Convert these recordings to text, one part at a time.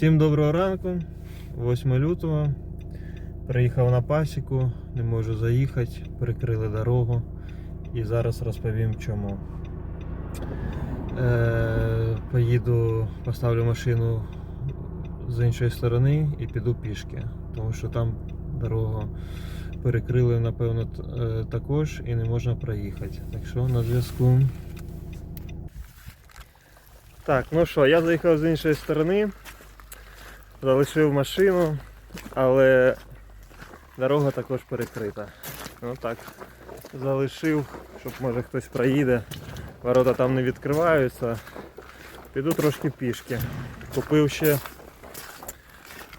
Всім доброго ранку, 8 лютого. Приїхав на пасіку, не можу заїхати, перекрили дорогу і зараз розповім чому. Е, поїду, поставлю машину з іншої сторони і піду пішки, тому що там дорогу перекрили, напевно, е, також і не можна проїхати. Так що на зв'язку. Так, ну що, я заїхав з іншої сторони, залишив машину, але дорога також перекрита. Ну так, залишив, щоб може хтось проїде. Ворота там не відкриваються. Піду трошки пішки. Купив ще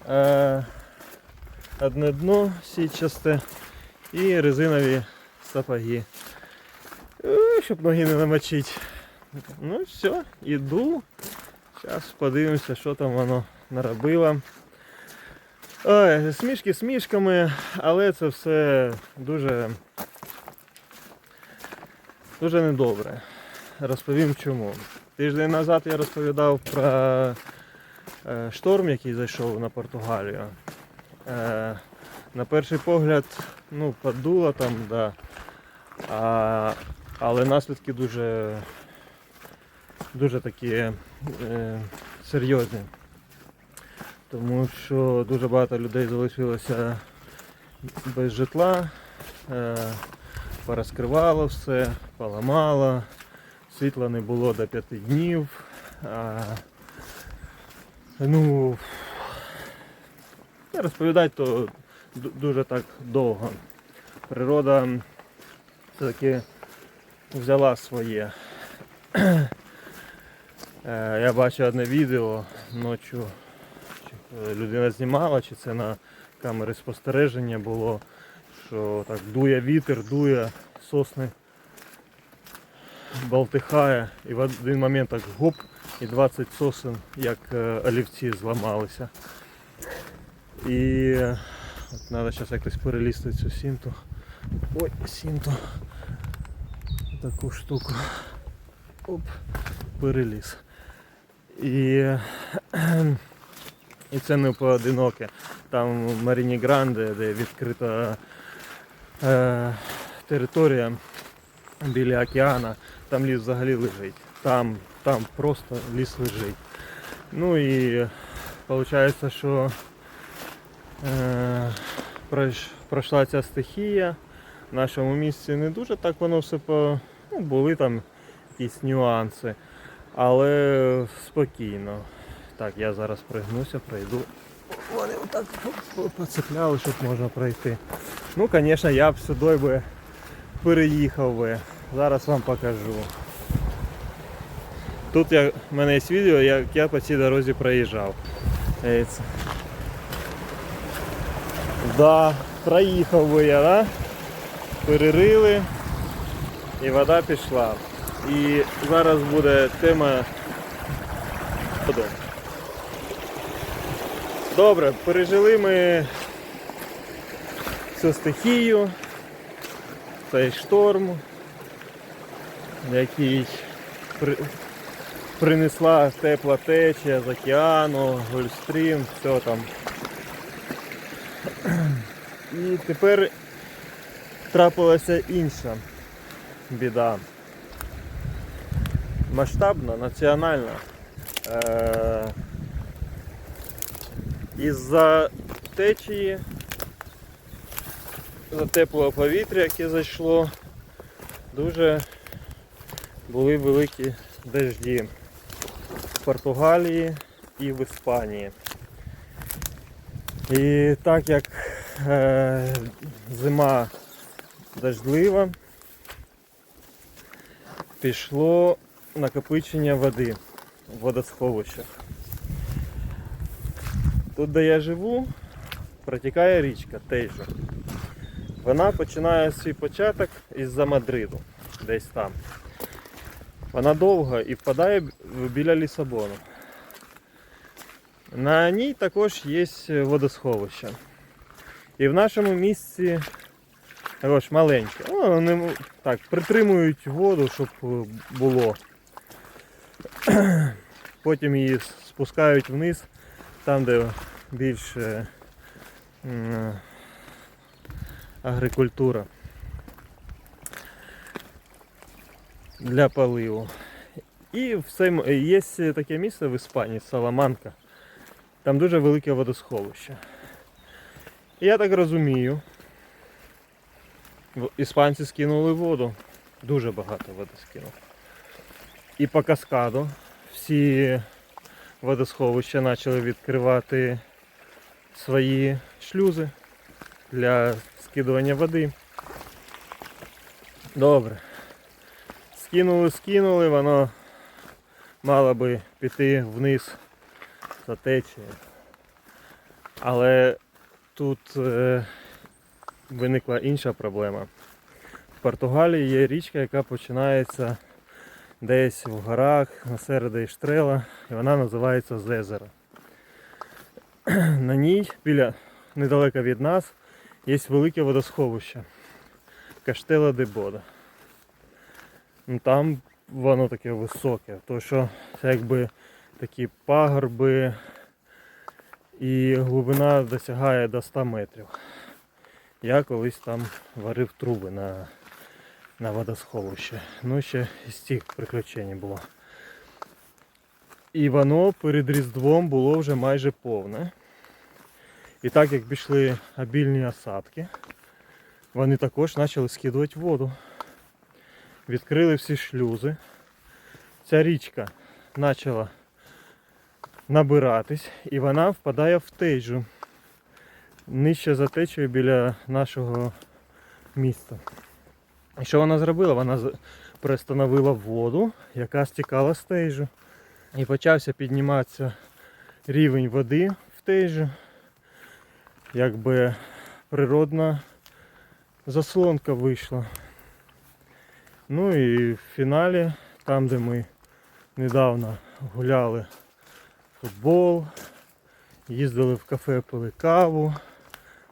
е, одне дно сітчасте і резинові сапоги. Е, Щоб ноги не намочити. Ну все, іду. Зараз подивимося, що там воно наробило. Ой, смішки смішками, але це все дуже, дуже недобре. Розповім чому. Тиждень назад я розповідав про е, шторм, який зайшов на Португалію. Е, на перший погляд, ну, подуло там, да. А, але наслідки дуже, дуже такі е, серйозні. Тому що дуже багато людей залишилося без житла, е, порозкривало все, поламало, світла не було до п'яти днів. А, ну, розповідати то дуже так довго. Природа все-таки взяла своє. Е, Я бачив одне відео ночі. Е, Людина знімала, чи це на камери спостереження було, що так дує вітер, дує, сосни болтихає і в один момент так гоп і 20 сосен як е, олівці зламалися. І е, от треба зараз якось перелізти цю сінту. Ой, сінту. Таку штуку. Оп, переліз. І, і це не поодиноке. Там в Маріні Гранде, де відкрита е, територія біля океана, там ліс взагалі лежить. Там, там просто ліс лежить. Ну і виходить, що е, пройшла ця стихія. В нашому місці не дуже так воно все по. Ну, були там якісь нюанси. Але спокійно. Так, я зараз пригнуся, пройду. Вони отак поцепляли, щоб можна пройти. Ну, звісно, я б сюди би переїхав би. Зараз вам покажу. Тут я, в мене є відео, як я по цій дорозі проїжджав. Да, проїхав би я, да? Перерили і вода пішла. І зараз буде тема. води. Добре, пережили ми цю стихію, цей шторм, який при... принесла тепла течія з океану, гольстрім, все там. І тепер трапилася інша біда. Масштабна, національна. Е- із-за течії, за теплого повітря, яке зайшло, дуже були великі дожді в Португалії і в Іспанії. І так як е, зима дождлива, пішло накопичення води в водосховищах. Тут, де я живу, протікає річка Тейжа. Вона починає свій початок із-за Мадриду, десь там. Вона довга і впадає біля Лісабону. На ній також є водосховище. І в нашому місці також маленьке. Ну, вони так, притримують воду, щоб е, було. Потім її спускають вниз там, де більше агрикультура для поливу. І все, є таке місце в Іспанії, Саламанка. Там дуже велике водосховище. Я так розумію, іспанці скинули воду. Дуже багато води скинули. І по каскаду всі водосховища почали відкривати свої шлюзи для скидування води. Добре. Скинули, скинули, воно мало би піти вниз за течією. Але тут е, виникла інша проблема. В Португалії є річка, яка починається десь в горах на середи Штрела, і вона називається Зезеро. На ній, біля недалеко від нас, є велике водосховище Каштела де Бода. Ну, Там воно таке високе, то що це якби такі пагорби і глибина досягає до 100 метрів. Я колись там варив труби на, на водосховище. Ну, ще із цих приключень було. І воно перед Різдвом було вже майже повне. І так як пішли обільні осадки, вони також почали скидувати воду. Відкрили всі шлюзи. Ця річка почала набиратись і вона впадає в тежу. Нижче за течею біля нашого міста. І що вона зробила? Вона пристановила воду, яка стікала з тежу. І почався підніматися рівень води в тежу. Якби природна заслонка вийшла. Ну і в фіналі, там де ми недавно гуляли футбол, їздили в кафе, пили каву,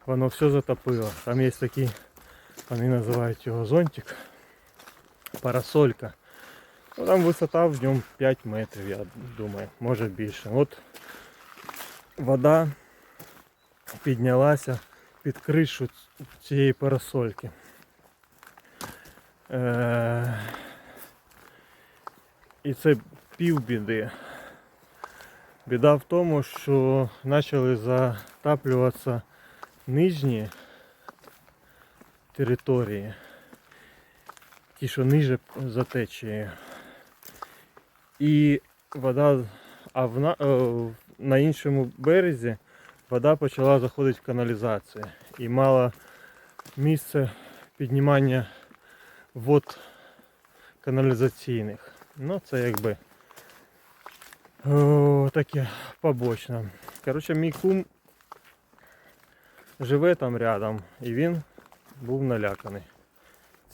воно все затопило. Там є такий, вони називають його зонтик, парасолька. Ну, там висота в ньому 5 метрів, я думаю, може більше. От вода піднялася під кришу цієї парасольки. Е, І це півбіди. Біда в тому, що почали затаплюватися нижні території, ті, що ниже за течією. І вода, а в на, е, на іншому березі вода почала заходити в каналізацію. І мало місце піднімання вод каналізаційних. Ну це якби о, таке побочне. Коротше, мій кум живе там рядом і він був наляканий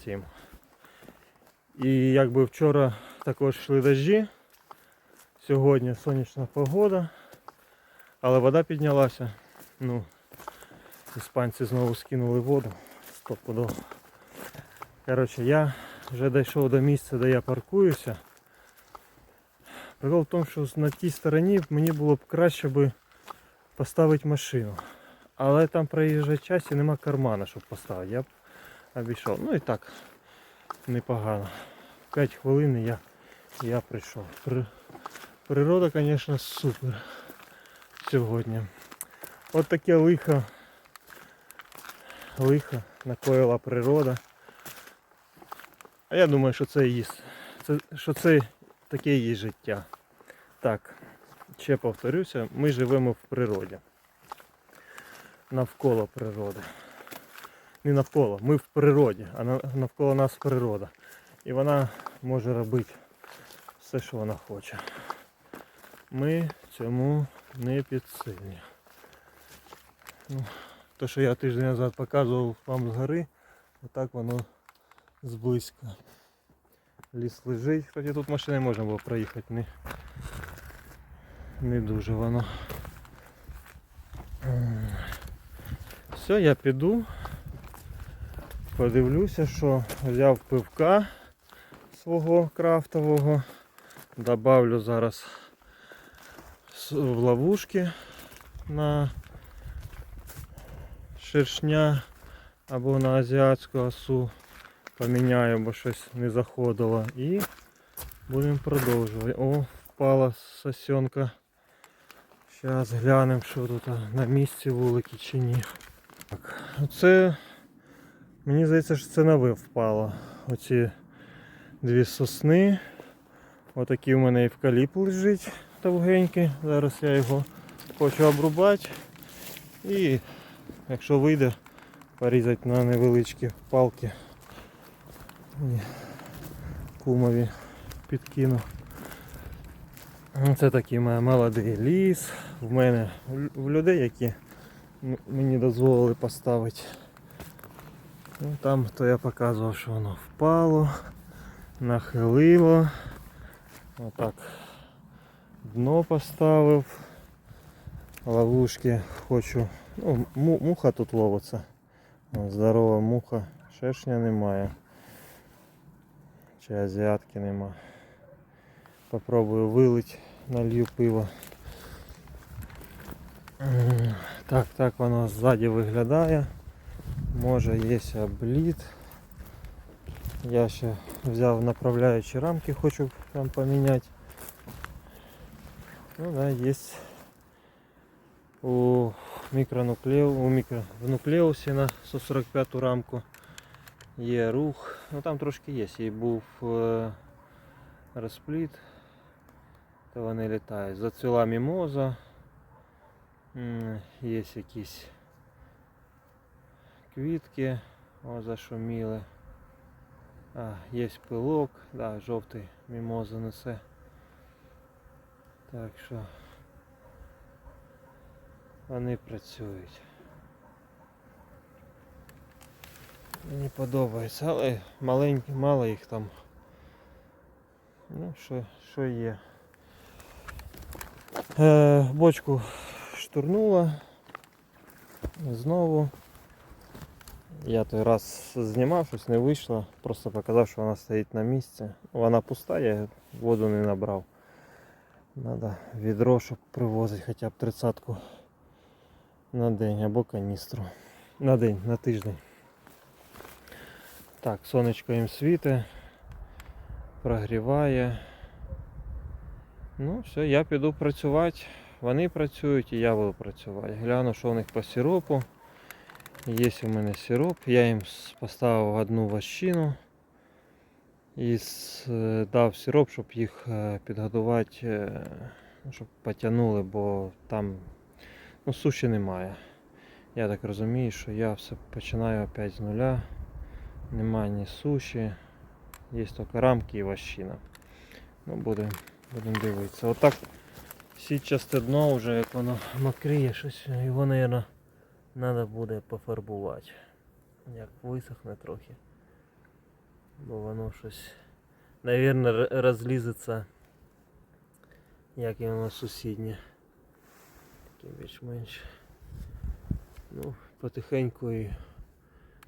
цим. І якби вчора також йшли дощі, сьогодні сонячна погода, але вода піднялася. Ну, іспанці знову скинули воду. Стопудово. Коротше, я вже дійшов до місця, де я паркуюся. Прикол в тому, що на тій стороні мені було б краще би поставити машину. Але там проїжджає час і нема кармана, щоб поставити. Я б обійшов. Ну і так, непогано. 5 хвилин я, я прийшов. При- Природа, звісно, супер сьогодні. От таке лихо. Лихо накоїла природа. А я думаю, що це її, це, що це таке її життя. Так, ще повторюся, ми живемо в природі. Навколо природи. Не навколо, ми в природі, а навколо нас природа. І вона може робити все, що вона хоче. Ми цьому не підсильні. Ну, то, що я тиждень назад показував вам згори, отак воно зблизька. Ліс лежить, хоча тут машини можна було проїхати, не, не дуже воно. Все, я піду. Подивлюся, що взяв пивка свого крафтового. Добавлю зараз в ловушки на шершня або на азіатську осу поміняю, бо щось не заходило. І будемо продовжувати. О, впала сосенка. Зараз глянемо, що тут на місці вулики чи ні. Так, оце мені здається, що це нове впало. Оці дві сосни. Отакий у мене евкаліп лежить довгенький. Зараз я його хочу обрубати. І якщо вийде, порізати на невеличкі палки. І кумові підкину. Ну, Це такий молодий ліс. В мене в людей, які мені дозволили поставити. Ну, там то я показував, що воно впало, нахилило. Отак. Дно поставив. Ловушки хочу. Ну, му- муха тут ловиться. О, Здорова муха. Шершня немає. Чи азіатки нема. Попробую вилить, налью пиво. М, Так, так воно ззаді виглядає. Може є обліт. Я ще взяв направляючі рамки, хочу там поміняти. Ну да, есть у мікронуклеу, у мікро, в нуклеусі на 145 рамку є рух. Ну там трошки є. І був е, розпліт, то вони літають. Зацвіла мімоза. М, Є якісь квітки, о, зашуміли. А, є пилок, да, жовтий мімоза несе. Так що вони працюють. Мені подобається, але маленькі, мало їх там. Ну, що, що є. Е, бочку штурнула. Знову. Я той раз знімав, щось не вийшло, просто показав, що вона стоїть на місці. Вона пуста, я воду не набрав. Надо відро, щоб привозити хоча б тридцятку на день або каністру. На день, на тиждень. Так, сонечко їм світить, прогріває. Ну, все, я піду працювати. Вони працюють і я буду працювати. Гляну, що у них по сиропу. Є у мене сироп. Я їм поставив одну ващину і дав сироп, щоб їх е, підготувати, е, ну, щоб потягнули, бо там ну, суші немає. Я так розумію, що я все починаю опять з нуля. Немає ні суші, є тільки рамки і ващина. Ну, будемо будем дивитися. Отак сітчасте дно вже як воно мокріє, щось його, мабуть, треба буде пофарбувати. Як висохне трохи. Бо воно щось, мабуть, розлізеться, як і воно сусіднє. Таке більш-менш. Ну, потихеньку і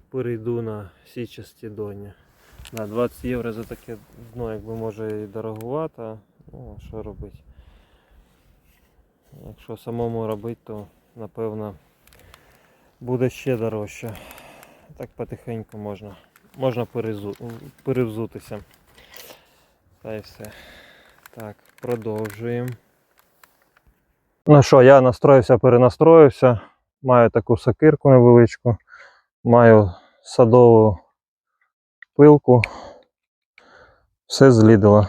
перейду на січасті доні. На 20 євро за таке дно, якби може і дороговато. Ну, а що робити? Якщо самому робити, то напевно буде ще дорожче. Так потихеньку можна. Можна перевзутися. Та й все. Так, продовжуємо. Ну що, я настроївся, перенастроївся. Маю таку сокирку невеличку. Маю садову пилку. Все злідило.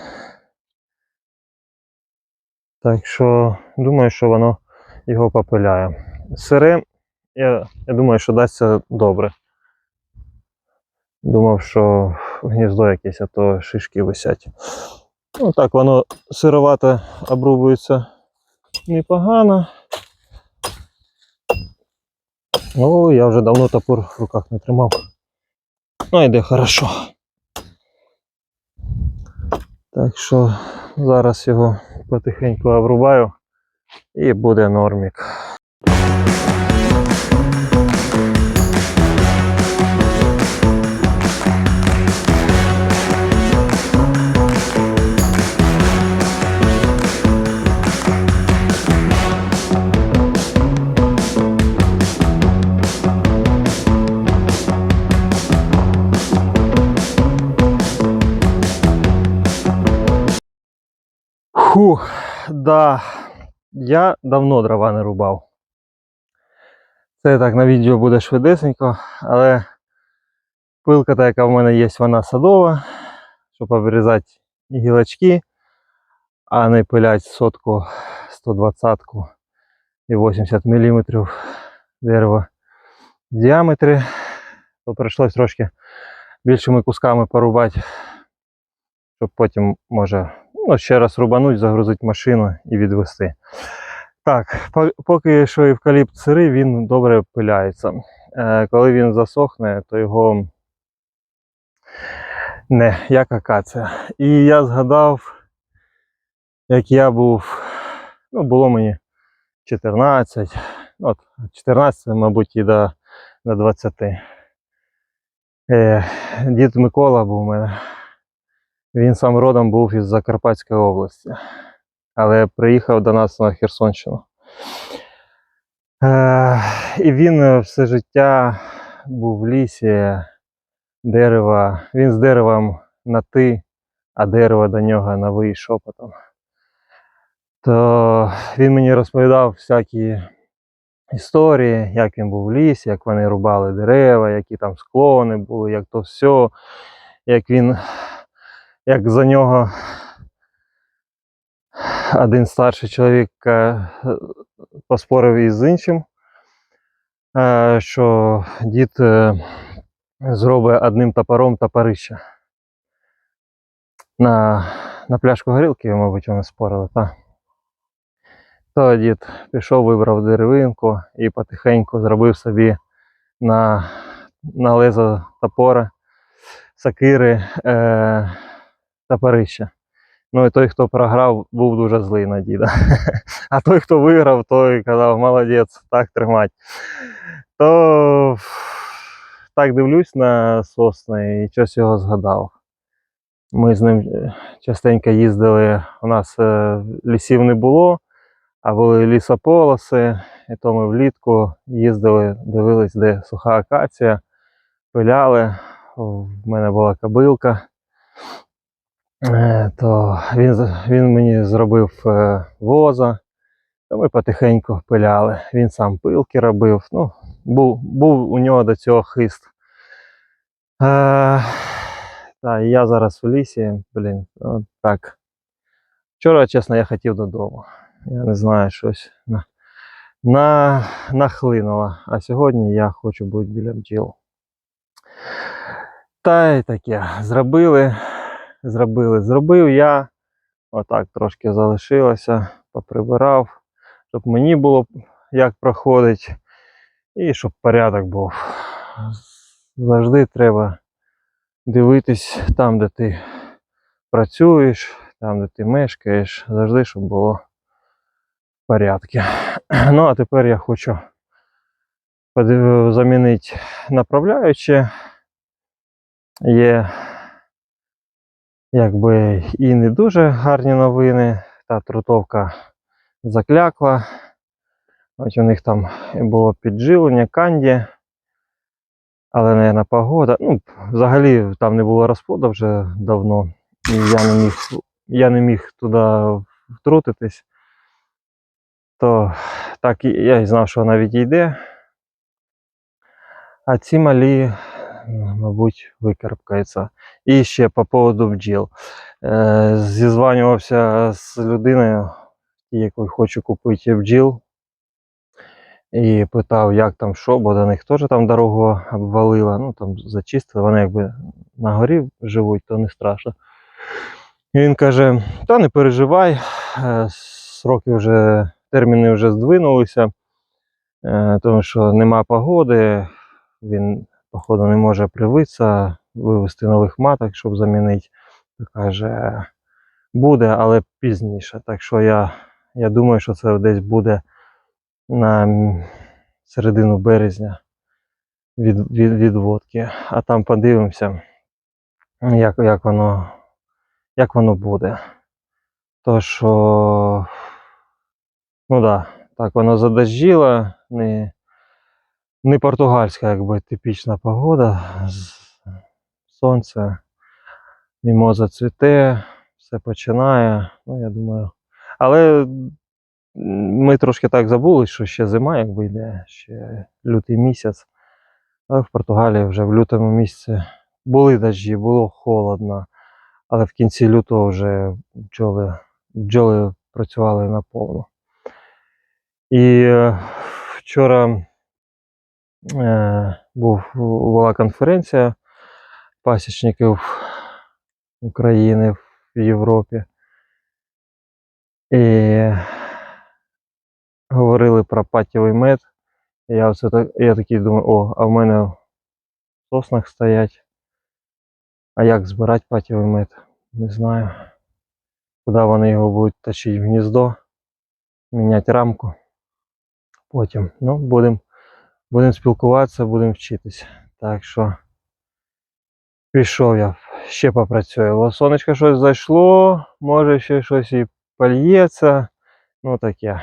Так що думаю, що воно його попиляє. Сире, я, я думаю, що дасться добре. Думав, що гніздо якесь, а то шишки висять. Ну так, воно сировато обрубується непогано. О, я вже давно топор в руках не тримав. Ну, йде хорошо. Так що зараз його потихеньку обрубаю і буде нормік. Да. Я давно дрова не рубав. Це так на відео буде швидесенько, але пилка, та, яка в мене є, вона садова, щоб обрізати гілочки, а не пилять сотку 120 і 80 мм дерева в діаметрі, то прийшлось трошки більшими кусками порубати, щоб потім може ну, ще раз рубануть, загрузити машину і відвести. Так, поки що евкаліпт сирий, він добре пиляється. Е, коли він засохне, то його не як акація. І я згадав, як я був, ну, було мені 14, ну, от 14, мабуть, і до, до 20. Е, дід Микола був у мене. Він сам родом був із Закарпатської області, але приїхав до нас на Херсонщину. Е, і він е, все життя був в лісі, дерева. Він з деревом на ти, а дерево до нього на ви шепотом. То він мені розповідав всякі історії, як він був в лісі, як вони рубали дерева, які там склони були, як то все, як він, як за нього один старший чоловік е, поспорив із іншим, е, що дід е, зробить одним топором топорище. На, на пляшку горілки, мабуть, вони спорили, так. То дід пішов, вибрав деревинку і потихеньку зробив собі на, на лезо топора, сакири, е, топорище. Ну і той, хто програв, був дуже злий на діда. А той, хто виграв, той казав, молодець, так тримать. То так дивлюсь на сосни і щось його згадав. Ми з ним е, частенько їздили, у нас е, лісів не було, а були лісополоси, і то ми влітку їздили, дивились, де суха акація, пиляли. В мене була кобилка. Е, То він, він мені зробив е, воза, то ми потихеньку пиляли. Він сам пилки робив. Ну, був, був у нього до цього хист. Е, та, я зараз в лісі, блін, ну, так. Вчора, чесно, я хотів додому. Я не знаю, щось на, на, нахлинуло. А сьогодні я хочу бути біля бджіл. Та й таке. Зробили, зробили, зробив я. Отак трошки залишилося, поприбирав, щоб мені було як проходить, і щоб порядок був. Завжди треба дивитись там, де ти працюєш, там, де ти мешкаєш, завжди, щоб було в порядку. Ну, а тепер я хочу замінити направляюче. Є якби і не дуже гарні новини. Та трутовка заклякла. Ось у них там було підживлення, канді. Але, мабуть, погода. Ну, взагалі там не було розплоду вже давно. І я не міг, я не міг туди втрутитись. То так я й знав, що вона відійде. А ці малі, мабуть, викарпкаються. І ще по поводу бджіл. Е, зізванювався з людиною, якою хочу купити бджіл. І питав, як там що, бо до них теж там дорогу обвалила, ну там зачистили, вони якби на горі живуть, то не страшно. Він каже: та не переживай, е, сроки вже, терміни вже здвинулися, е, тому що нема погоди, він, походу, не може привитися, вивезти нових маток, щоб замінити. Каже, буде, але пізніше. Так що я, я думаю, що це десь буде на середину березня від, від, відводки. А там подивимося, як, як, воно, як воно буде. То що, ну да, так воно задожділо, не, не португальська, якби типічна погода. Сонце, мімоза цвіте, все починає. Ну, я думаю, Але ми трошки так забули, що ще зима, якби йде, ще лютий місяць. А в Португалії вже в лютому місяці були дощі, було холодно, але в кінці лютого вже бджоли, бджоли працювали наповну. І е, вчора була конференція пасічників України в Європі. І говорили про патєвий мед. Я, оце так, я такий думаю, о, а в мене в соснах стоять. А як збирати патєвий мед? Не знаю. Куди вони його будуть тащити в гніздо, міняти рамку. Потім. Ну, будемо будем спілкуватися, будемо вчитись. Так що пішов я, ще попрацюю. О, сонечко щось зайшло, може ще щось і польється. Ну таке.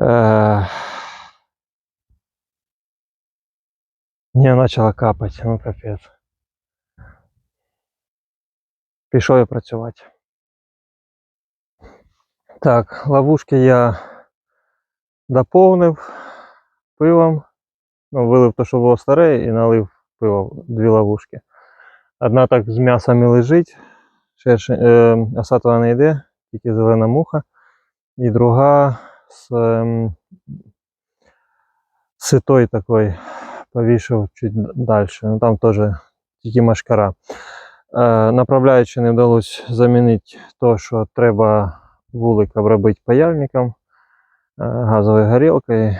Е... Не, почала капати, ну капець. Пішов я працювати. Так, ловушки я доповнив Пивом. Ну, вилив те, що було старе, і налив пиво дві ловушки. Одна так з м'ясами лежить, шершень, е, осатова не йде, тільки зелена муха. І друга з ем, ситой такой повішав чуть далі. Ну там теж тільки машкара. Е, направляючи не вдалося замінити то, що треба вулик обробити паяльником, е, газовою горілкою,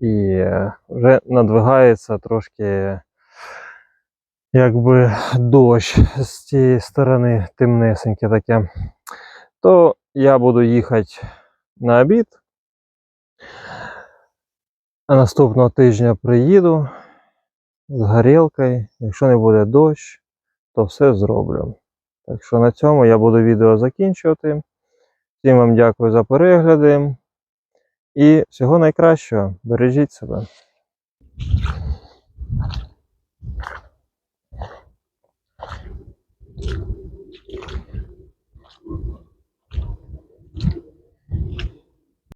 і е, вже надвигається трошки якби дощ з цієї сторони темнесеньке таке. То я буду їхати на обід. А наступного тижня приїду з горілкою. Якщо не буде дощ, то все зроблю. Так що на цьому я буду відео закінчувати. Всім вам дякую за перегляди. І всього найкращого, бережіть себе.